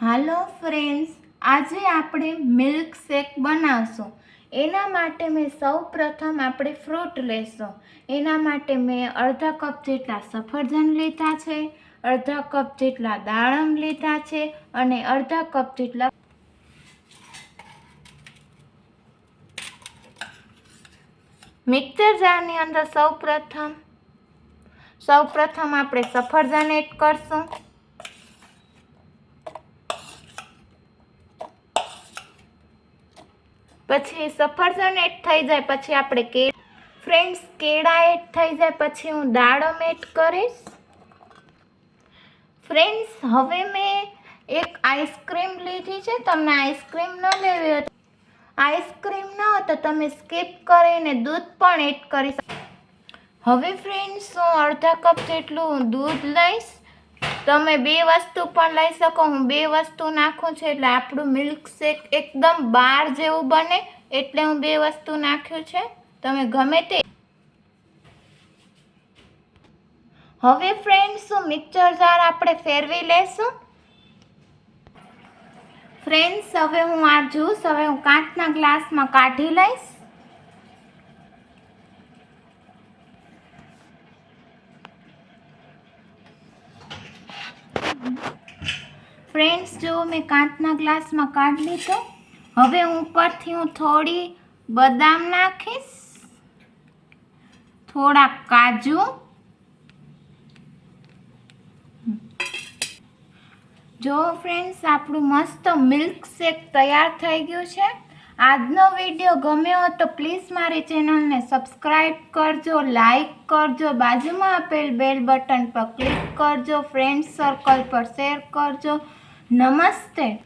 હાલો friends, આજે આપણે milk shake બનાવશું. એના માટે મેં સૌ પ્રથમ આપણે ફ્રૂટ લેશું. એના માટે મેં અડધા કપ જેટલા સફરજન લીધા છે, અડધા કપ જેટલા દાડમ લીધા છે અને અડધા કપ જેટલા મિક્સર જારની અંદર સૌ પ્રથમ સૌ પ્રથમ આપણે સફરજન એડ કરશું. પછી સફરજન એડ થઈ જાય, પછી આપણે કે ફ્રેન્ડ્સ, કેળા એડ થઈ જાય, પછી હું દાડમ એડ કરીશ. ફ્રેન્ડ્સ, હવે મેં એક આઈસ્ક્રીમ લીધી છે, તમને આઈસ્ક્રીમ ન લેવી હોય આઈસ્ક્રીમ ન હોય તો તમે સ્કીપ કરીને દૂધ પણ એડ કરી શકો. હવે ફ્રેન્ડ્સ, હું અડધા કપ જેટલું દૂધ લઈશ. તમે બે વસ્તુ પણ લઈ શકો. હું બે વસ્તુ નાખું છું એટલે આપણું મિલ્કશેક એકદમ બાર જેવું બને એટલે હું બે વસ્તુ નાખ્યું છે. તમે ગમે તે હવે ફ્રેન્ડ્સ હું મિક્સર જાર આપણે ફેરવી લેશું. ફ્રેન્ડ્સ હવે હું આ જ્યુસ હવે હું કાચના ગ્લાસમાં કાઢી લઈશ. ફ્રેન્ડ્સ જો મેં કાંચના ગ્લાસમાં કાઢ લીધો, હવે ઉપરથી હું થોડી બદામ નાખીશ થોડા કાજુ, જો ફ્રેન્ડ્સ આપણું મસ્ત મિલ્ક શેક તૈયાર થઈ ગયું છે. આજનો વીડિયો ગમ્યો હોય તો પ્લીઝ મારી ચેનલને સબસ્ક્રાઈબ કરજો લાઈક કરજો, બાજુમાં આપેલ બેલ બટન પર ક્લિક કરજો ફ્રેન્ડ સર્કલ પર શેર કરજો. નમસ્તે